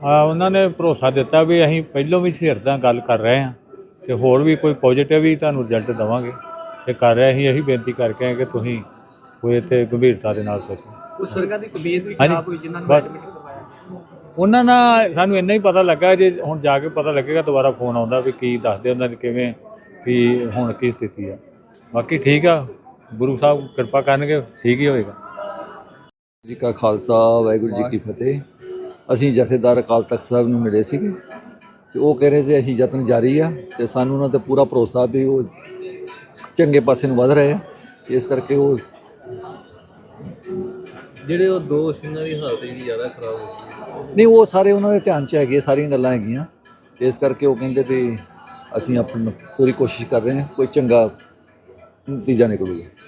ਆ ਉਹਨਾਂ ਨੇ ਭਰੋਸਾ ਦਿੱਤਾ ਵੀ ਅਸੀਂ ਪਹਿਲੋਂ ਵੀ ਸਿਰਦਾਂ ਗੱਲ ਕਰ ਰਹੇ ਹਾਂ ਤੇ ਹੋਰ ਵੀ ਕੋਈ ਪੋਜ਼ਿਟਿਵ ਹੀ ਤੁਹਾਨੂੰ ਰਿਜ਼ਲਟ ਦਵਾਂਗੇ ਤੇ ਕਰ ਰਹੇ ਅਸੀਂ ਇਹੀ ਬੇਨਤੀ ਕਰਕੇ ਆਏ ਕਿ ਤੁਸੀਂ ਕੋਈ ਇੱਥੇ ਗੰਭੀਰਤਾ ਦੇ ਨਾਲ ਸੋਚੋ ਉਹ ਸਰਗਾ ਦੀ ਤਬੀਅਤ ਵੀ। ਖਰਾਬ ਹੋਈ ਜਿਨ੍ਹਾਂ ਨੂੰ। ਐਡਮਿਟ ਕਰਵਾਇਆ ਉਹਨਾਂ ਨਾਲ ਸਾਨੂੰ ਇੰਨਾ ਹੀ ਪਤਾ ਲੱਗਾ ਜੇ ਹੁਣ ਜਾ ਕੇ ਪਤਾ ਲੱਗੇਗਾ ਦੁਬਾਰਾ ਫੋਨ ਆਉਂਦਾ ਵੀ ਕੀ ਦੱਸਦੇ ਉਹਨਾਂ ਨੇ ਕਿਵੇਂ ਵੀ ਹੁਣ ਕੀ ਸਥਿਤੀ ਆ ਬਾਕੀ ਠੀਕ ਆ ਗੁਰੂ ਸਾਹਿਬ ਕਿਰਪਾ ਕਰਨਗੇ ਠੀਕ ਹੀ ਹੋਏਗਾ ਜੀ ਕਾ ਖਾਲਸਾ ਵਾਹਿਗੁਰੂ ਜੀ ਕੀ ਫਤਿਹ ਅਸੀਂ ਜਥੇਦਾਰ ਅਕਾਲ ਤਖਤ ਸਾਹਿਬ ਨੂੰ ਮਿਲੇ ਸੀਗੇ ਤੇ ਉਹ ਕਹਿ ਰਹੇ ਸੀ ਅਸੀਂ ਯਤਨ ਜਾਰੀ ਆ ਤੇ ਸਾਨੂੰ ਉਹਨਾਂ ਤੇ ਪੂਰਾ ਭਰੋਸਾ ਵੀ ਉਹ ਚੰਗੇ ਪਾਸੇ ਨੂੰ ਵਧ ਰਹੇ ਆ ਇਸ ਕਰਕੇ ਉਹ ਜਿਹੜੇ ਉਹ ਦੋ ਸਿੰਘਾਂ ਦੀ ਹਾਲਤ ਜਿਹੜੀ ਜ਼ਿਆਦਾ ਖਰਾਬ ਹੋ ਗਈ। ਨਹੀਂ ਉਹ ਸਾਰੇ ਉਹਨਾਂ ਦੇ ਧਿਆਨ 'ਚ ਹੈਗੇ ਸਾਰੀਆਂ ਗੱਲਾਂ ਹੈਗੀਆਂ। ਤੇ ਇਸ ਕਰਕੇ ਉਹ ਕਹਿੰਦੇ ਵੀ ਅਸੀਂ ਆਪਣੀ ਪੂਰੀ ਕੋਸ਼ਿਸ਼ ਕਰ ਰਹੇ ਹਾਂ ਕੋਈ ਚੰਗਾ ਨਤੀਜਾ ਨਿਕਲੂਗਾ।